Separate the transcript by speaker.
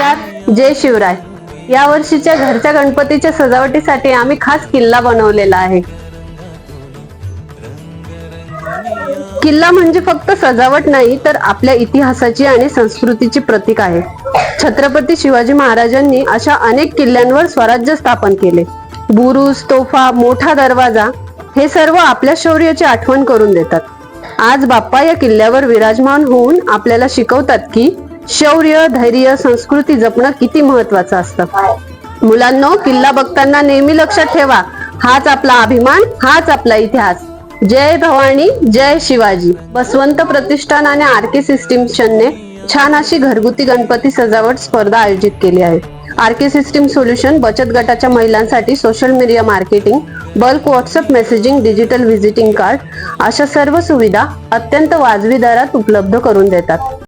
Speaker 1: नमस्कार जय शिवराय. या वर्षीच्या घरच्या गणपतीच्या सजावटीसाठी आम्ही खास किल्ला बनवलेला आहे. किल्ला म्हणजे फक्त सजावट नाही तर आपल्या इतिहासाची आणि संस्कृतीची प्रतीक आहे. छत्रपती शिवाजी महाराजांनी अशा अनेक किल्ल्यांवर स्वराज्य स्थापन केले. बुरुज तोफा मोठा दरवाजा हे सर्व आपल्या शौर्याची आठवण करून देतात. आज बाप्पा या किल्ल्यावर विराजमान होऊन आपल्याला शिकवतात की शौर्य धैर्य संस्कृती जपणं किती महत्वाचं असतं? मुलांनो किल्ला बघताना नेहमी लक्षात ठेवा हाच आपला अभिमान हाच आपला इतिहास. जय भवानी जय शिवाजी. बसवंत प्रतिष्ठान आणि आर के सिस्टीमने छान अशी घरगुती गणपती सजावट स्पर्धा आयोजित केली आहे. आर के सिस्टीम सोल्युशन बचत गटाच्या महिलांसाठी social media marketing bulk WhatsApp messaging digital visiting card अशा सर्व सुविधा अत्यंत वाजवी दरात उपलब्ध करून देतात.